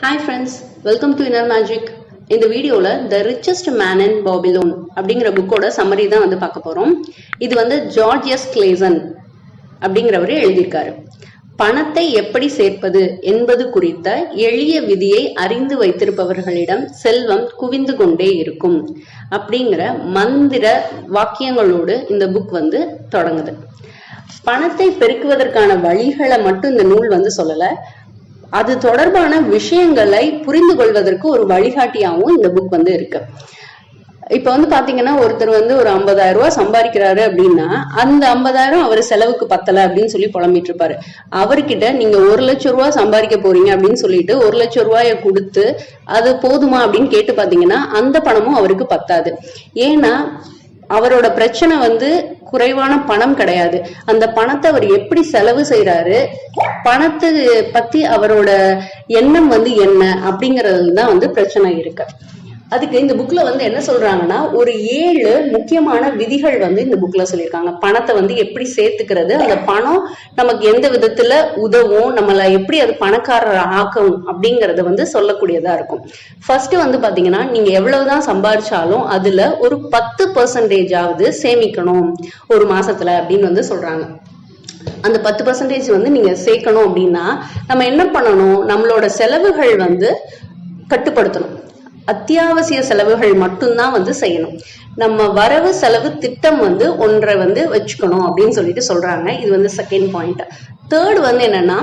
Hi friends welcome to inner magic இந்த வீடியோவில் the richest man in Babylon அப்படிங்கிற புக்கோட சம்மரி தான் வந்து பார்க்க போகிறோம் இது வந்து ஜார்ஜியஸ் கிளேசன் அப்படிங்கிறவர் எழுதியிருக்காரு. பணத்தை எப்படி சேர்ப்பது என்பது குறித்த எளிய விதியை அறிந்து வைத்திருப்பவர்களிடம் செல்வம் குவிந்து கொண்டே இருக்கும் அப்படிங்கிற மந்திர வாக்கியங்களோடு இந்த புக் வந்து தொடங்குது. பணத்தை பெருக்குவதற்கான வழிகளை மட்டும் இந்த நூல் வந்து சொல்லல. அது தொடர்பான விஷயங்களை புரிந்து கொள்வதற்கு ஒரு வழிகாட்டியாகவும் இந்த புக் வந்து இருக்கு. இப்ப வந்து பாத்தீங்கன்னா ஒருத்தர் வந்து ஒரு ஐம்பதாயிரம் ரூபாய் சம்பாதிக்கிறாரு அப்படின்னா அந்த ஐம்பதாயிரம் அவர் செலவுக்கு பத்தல அப்படின்னு சொல்லி புலம்பிட்டு இருப்பாரு. அவர்கிட்ட நீங்க ஒரு லட்சம் ரூபாய் சம்பாதிக்க போறீங்க அப்படின்னு சொல்லிட்டு ஒரு லட்சம் ரூபாய கொடுத்து அது போதுமா அப்படின்னு கேட்டு பாத்தீங்கன்னா அந்த பணமும் அவருக்கு பத்தாது. ஏன்னா அவரோட பிரச்சனை வந்து குறைவான பணம் கிடையாது. அந்த பணத்தை அவர் எப்படி செலவு செய்யறாரு பணத்தை பத்தி அவரோட எண்ணம் வந்து என்ன அப்படிங்கறதுல தான் வந்து பிரச்சனை இருக்கு. அதுக்கு இந்த புக்ல வந்து என்ன சொல்றாங்கன்னா ஒரு ஏழு முக்கியமான விதிகள் வந்து இந்த புக்ல சொல்லியிருக்காங்க. பணத்தை வந்து எப்படி சேர்த்துக்கிறது அந்த பணம் நமக்கு எந்த விதத்துல உதவும் நம்மள எப்படி அது பணக்காரர் ஆக்கும் அப்படிங்கறத வந்து சொல்லக்கூடியதா இருக்கும். ஃபர்ஸ்ட் வந்து பாத்தீங்கன்னா நீங்க எவ்வளவுதான் சம்பாதிச்சாலும் அதுல ஒரு பத்து பர்சன்டேஜ் ஆவது சேமிக்கணும் ஒரு மாசத்துல அப்படின்னு வந்து சொல்றாங்க. அந்த பத்து பர்சன்டேஜ் வந்து நீங்க சேர்க்கணும் அப்படின்னா நம்ம என்ன பண்ணணும்? நம்மளோட செலவுகள் வந்து கட்டுப்படுத்தணும். அத்தியாவசிய செலவுகள் மட்டும்தான் வந்து செய்யணும். நம்ம வரவு செலவு திட்டம் வந்து ஒன்றை வந்து வச்சுக்கணும் அப்படின்னு சொல்லிட்டு சொல்றாங்க. இது வந்து செகண்ட் பாயிண்ட் தேர்ட் வந்து என்னன்னா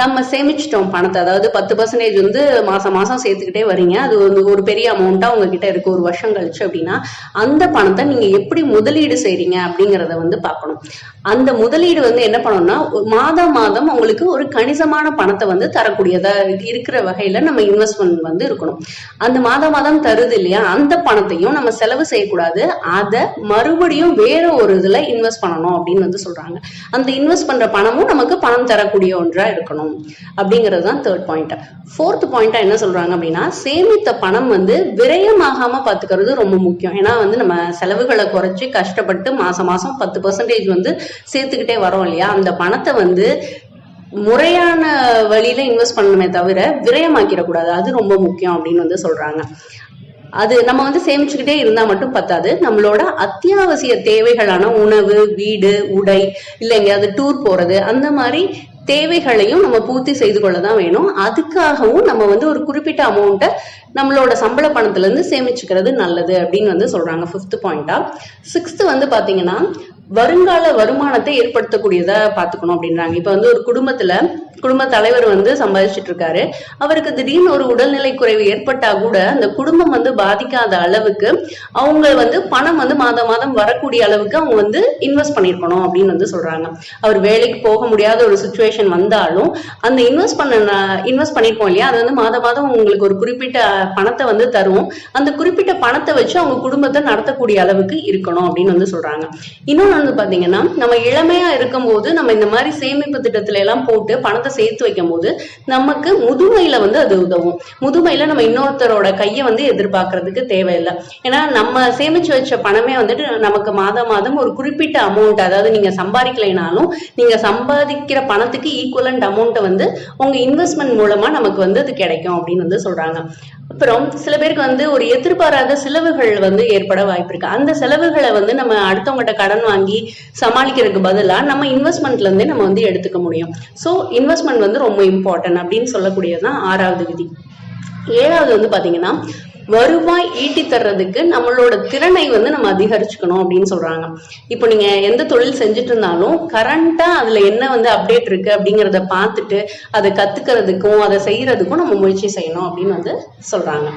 நம்ம சேமிச்சிட்டோம் பணத்தை. அதாவது பத்து பர்சன்டேஜ் வந்து மாசம் மாசம் சேர்த்துக்கிட்டே வரீங்க அது வந்து ஒரு பெரிய அமௌண்ட்டா உங்ககிட்ட இருக்கு. ஒரு வருஷம் கழிச்சு அப்படின்னா அந்த பணத்தை நீங்க எப்படி முதலீடு செய்றீங்க அப்படிங்கறத வந்து பார்க்கணும். அந்த முதலீடு வந்து என்ன பண்ணணும்னா மாதம் மாதம் உங்களுக்கு ஒரு கணிசமான பணத்தை வந்து தரக்கூடியதா இருக்கிற வகையில நம்ம இன்வெஸ்ட்மெண்ட் வந்து இருக்கணும். அந்த மாதம் மாதம் தருது இல்லையா? அந்த பணத்தையும் நம்ம செலவு செய்யக்கூடாது. அதை மறுபடியும் வேற ஒரு இதுல இன்வெஸ்ட் பண்ணணும் அப்படின்னு வந்து சொல்றாங்க. அந்த இன்வெஸ்ட் பண்ற பணமும் நமக்கு பணம் தரக்கூடிய ஒன்றா இருக்கணும் அப்படிங்கிறது தான் தேர்ட் பாயிண்ட் ஃபோர்த் பாயிண்டா என்ன சொல்றாங்க அப்படின்னா சேமித்த பணம் வந்து விரயமாகாம பாத்துக்கிறது ரொம்ப முக்கியம். ஏன்னா வந்து நம்ம செலவுகளை குறைச்சு கஷ்டப்பட்டு மாசம் மாசம் பத்து பர்சன்டேஜ் வந்து சேர்த்துக்கிட்டே வரோம் இல்லையா? அந்த பணத்தை வந்து முறையான வழியில இன்வெஸ்ட் பண்ணணுமே தவிர விரயமாக்கிடக்கூடாது. அது ரொம்ப முக்கியம் அப்படின்னு வந்து சொல்றாங்க. அது நம்ம வந்து சேமிச்சுக்கிட்டே இருந்தா மட்டும் பத்தாது. நம்மளோட அத்தியாவசிய தேவைகளான உணவு வீடு உடை இல்லை எங்கேயாவது டூர் போறது அந்த மாதிரி தேவைகளையும் நம்ம பூர்த்தி செய்து கொள்ள தான் வேணும். அதுக்காகவும் நம்ம வந்து ஒரு குறிப்பிட்ட அமௌண்ட்டை நம்மளோட சம்பள பணத்துல இருந்து சேமிச்சுக்கிறது நல்லது அப்படின்னு வந்து சொல்றாங்க ஃபிஃப்த் பாயிண்டா சிக்ஸ்த் வந்து பாத்தீங்கன்னா வருங்கால வருமானத்தை ஏற்படுத்தக்கூடியதா பாத்துக்கணும் அப்படின்றாங்க. இப்ப வந்து ஒரு குடும்பத்துல குடும்ப தலைவர் வந்து சம்பாதிச்சுட்டு இருக்காரு அவருக்கு திடீர்னு ஒரு உடல்நிலை குறைவு ஏற்பட்டா கூட அந்த குடும்பம் வந்து பாதிக்காத அளவுக்கு அவங்க வந்து பணம் வந்து மாதம் மாதம் வரக்கூடிய அளவுக்கு அவங்க வந்து இன்வெஸ்ட் பண்ணிருக்கணும் அப்படின்னு வந்து சொல்றாங்க. அவர் வேலைக்கு போக முடியாத ஒரு சுச்சுவேஷன் வந்தாலும் அந்த இன்வெஸ்ட் பண்ண இன்வெஸ்ட் பண்ணிருக்கோம் இல்லையா? அது வந்து மாதம் மாதம் உங்களுக்கு ஒரு குறிப்பிட்ட பணத்தை வந்து தரும். அந்த குறிப்பிட்ட பணத்தை வச்சு அவங்க குடும்பத்தை நடத்தக்கூடிய அளவுக்கு இருக்கணும் அப்படின்னு வந்து சொல்றாங்க. இன்னொன்னு வந்து பாத்தீங்கன்னா நம்ம இளமையா இருக்கும் போது நம்ம இந்த மாதிரி சேமிப்பு திட்டத்துல எல்லாம் போட்டு பணத்தை சேர்த்து வைக்கும் போது நமக்கு முதுமையில வந்து அது உதவும். முதுமையில நம்ம இன்னொருத்தரோட கையை வந்து எதிர்பார்க்கறதுக்கு தேவையில்லை. ஏன்னா நம்ம சேமிச்சு வச்ச பணமே வந்துட்டு நமக்கு மாதம் மாதம் ஒரு குறிப்பிட்ட அமௌண்ட் அதாவது நீங்க சம்பாதிக்கலைனாலும் நீங்க சம்பாதிக்கிற பணத்துக்கு ஈக்குவலண்ட் அமௌண்ட்டை வந்து உங்க இன்வெஸ்ட்மெண்ட் மூலமா நமக்கு வந்து அது கிடைக்கும் அப்படின்னு வந்து சொல்றாங்க. அப்புறம் சில பேருக்கு வந்து ஒரு எதிர்பாராத செலவுகள் வந்து ஏற்பட வாய்ப்பு இருக்கு. அந்த செலவுகளை வந்து நம்ம அடுத்தவங்ககிட்ட கடன் வாங்கி சமாளிக்கிறதுக்கு பதிலா நம்ம இன்வெஸ்ட்மெண்ட்ல இருந்தே நம்ம வந்து எடுத்துக்க முடியும். ஸோ இன்வெஸ்ட்மெண்ட் வந்து ரொம்ப இம்பார்ட்டன்ட் அப்படின்னு சொல்லக்கூடியதுதான் ஆறாவது விதி. ஏழாவது வந்து பாத்தீங்கன்னா வருவாய் ஈட்டி தர்றதுக்கு நம்மளோட திறனை வந்து நம்ம அதிகரிச்சுக்கணும் அப்படின்னு சொல்றாங்க. இப்போ நீங்க எந்த தொழில் செஞ்சுட்டு இருந்தாலும் கரண்டா அதுல என்ன வந்து அப்டேட் இருக்கு அப்படிங்கறத பார்த்துட்டு அதை கத்துக்கிறதுக்கும் அதை செய்யறதுக்கும் நம்ம முயற்சி செய்யணும் அப்படின்னு வந்து சொல்றாங்க.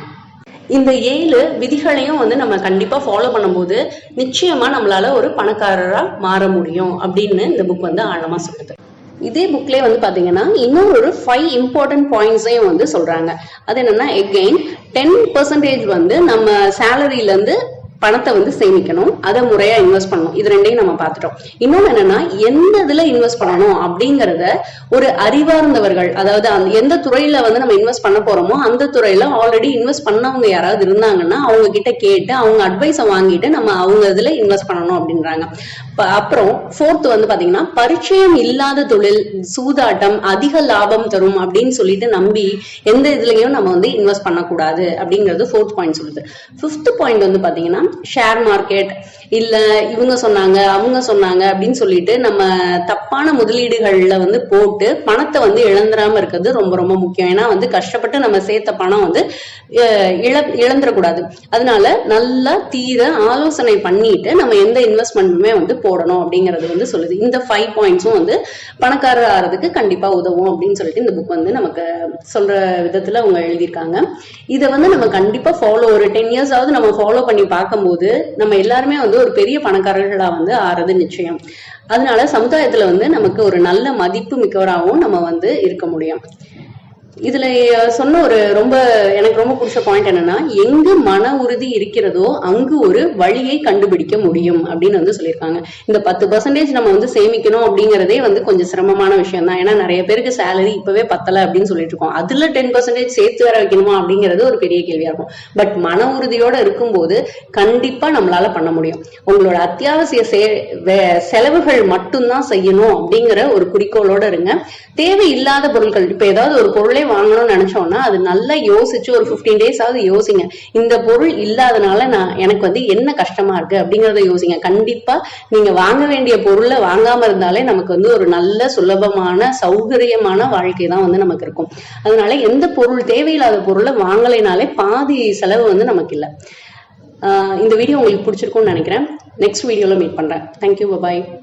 இந்த ஏழு விதிகளையும் வந்து நம்ம கண்டிப்பா ஃபாலோ பண்ணும்போது நிச்சயமா நம்மளால ஒரு பணக்காரரா மாற முடியும் அப்படின்னு இந்த புக் வந்து ஆழமா சொல்லுது. இதே புக்லேயே வந்து பாத்தீங்கன்னா இன்னொரு ஒரு ஃபைவ் இம்பார்ட்டன்ட் பாயிண்ட்ஸையும் வந்து சொல்றாங்க. அது என்னன்னா எகெயின் டென் பர்சன்டேஜ் வந்து நம்ம சேலரியில இருந்து பணத்தை வந்து சேமிக்கணும். அதை முறையா இன்வெஸ்ட் பண்ணணும். இது ரெண்டையும் நம்ம பார்த்துட்டோம். இன்னொன்னு என்னன்னா எந்த இதுல இன்வெஸ்ட் பண்ணணும் அப்படிங்கறத ஒரு அறிவார்ந்தவர்கள் அதாவது அந்த எந்த துறையில வந்து நம்ம இன்வெஸ்ட் பண்ண போறோமோ அந்த துறையில ஆல்ரெடி இன்வெஸ்ட் பண்ணவங்க யாராவது இருந்தாங்கன்னா அவங்க கிட்ட கேட்டு அவங்க அட்வைஸை வாங்கிட்டு நம்ம அவங்க இதுல இன்வெஸ்ட் பண்ணணும் அப்படின்றாங்க. ப- அப்புறம் ஃபோர்த் வந்து பாத்தீங்கன்னா பரிச்சயம் இல்லாத தொழில் சூதாட்டம் அதிக லாபம் தரும் அப்படின்னு சொல்லிட்டு நம்பி எந்த இதுலயும் நம்ம வந்து இன்வெஸ்ட் பண்ணக்கூடாது அப்படிங்கிறது ஃபோர்த் பாயிண்ட் சொல்லுது. ஃபிஃப்த் பாயிண்ட் வந்து பாத்தீங்கன்னா ஷேர் மார்க்கெட் இல்ல இவங்க சொன்னாங்க அவங்க சொன்னாங்க அப்படின்னு சொல்லிட்டு நம்ம தப்பான முதலீடுகள்ல வந்து போட்டு பணத்தை வந்து இழந்துராம இருக்கிறது ரொம்ப ரொம்ப முக்கியம். ஏன்னா வந்து கஷ்டப்பட்டு நம்ம சேர்த்த பணம் வந்து இழ இழந்துடக்கூடாது அதனால நல்லா தீர ஆலோசனை பண்ணிட்டு நம்ம எந்த இன்வெஸ்ட்மெண்ட்டுமே வந்து போடணும் அப்படிங்கறது வந்து சொல்லுது. இந்த ஃபைவ் பாயிண்ட்ஸும் வந்து பணக்காரர் ஆகிறதுக்கு கண்டிப்பா உதவும் அப்படின்னு சொல்லிட்டு இந்த புக் வந்து நமக்கு சொல்ற விதத்துல அவங்க எழுதியிருக்காங்க. இதை வந்து நம்ம கண்டிப்பா ஃபாலோ ஒரு டென் இயர்ஸ் ஆவது நம்ம ஃபாலோ பண்ணி பார்க்கும்போது நம்ம எல்லாருமே வந்து ஒரு பெரிய பணக்காரர்களா வந்து ஆறது நிச்சயம். அதனால சமுதாயத்துல வந்து நமக்கு ஒரு நல்ல மதிப்பு மிக்கவராகவும் நம்ம வந்து இருக்க முடியும். இதுல சொன்ன ஒரு ரொம்ப எனக்கு ரொம்ப பிடிச்ச பாயிண்ட் என்னன்னா எங்கு மன உறுதி இருக்கிறதோ அங்கு ஒரு வழியை கண்டுபிடிக்க முடியும் அப்படின்னு வந்து சொல்லியிருக்காங்க. இந்த பத்து பர்சன்டேஜ் நம்ம வந்து சேமிக்கணும் அப்படிங்கறதே வந்து கொஞ்சம் சிரமமான விஷயம் தான் ஏன்னா நிறைய பேருக்கு சேலரி இப்பவே பத்தல அப்படின்னு சொல்லிட்டு இருக்கோம். அதுல டென் பர்சன்டேஜ் சேர்த்து வர வைக்கணுமா அப்படிங்கிறது ஒரு பெரிய கேள்வியா இருக்கும். பட் மன உறுதியோட இருக்கும்போது கண்டிப்பா நம்மளால பண்ண முடியும். உங்களோட அத்தியாவசிய சே- செலவுகள் மட்டும்தான் செய்யணும் அப்படிங்கிற ஒரு குறிக்கோளோட இருங்க. தேவையில்லாத பொருட்கள் இப்ப ஏதாவது ஒரு பொருளை வாங்கணும்னு நினைச்சோம்னா அது நல்லா யோசிச்சு ஒரு 15 டேஸ் ஆகுது யோசிங்க. இந்த பொருள் இல்லாதனால நான் எனக்கு வந்து என்ன கஷ்டமா இருக்கு அப்படிங்கறத யோசிங்க. கண்டிப்பா நீங்க வாங்க வேண்டிய பொருளை வாங்காம இருந்தாலே நமக்கு வந்து ஒரு நல்ல சுலபமான சௌகரியமான வாழ்க்கை தான் வந்து நமக்கு இருக்கும். அதனால எந்த பொருள் தேவையில்லாத பொருளை வாங்கலைனாலே பாதி செலவு வந்து நமக்கு இல்லை. ஆஹ் இந்த வீடியோ உங்களுக்கு பிடிச்சிருக்கும்னு நினைக்கிறேன். நெக்ஸ்ட் வீடியோல மீட் பண்றேன். Thank you bye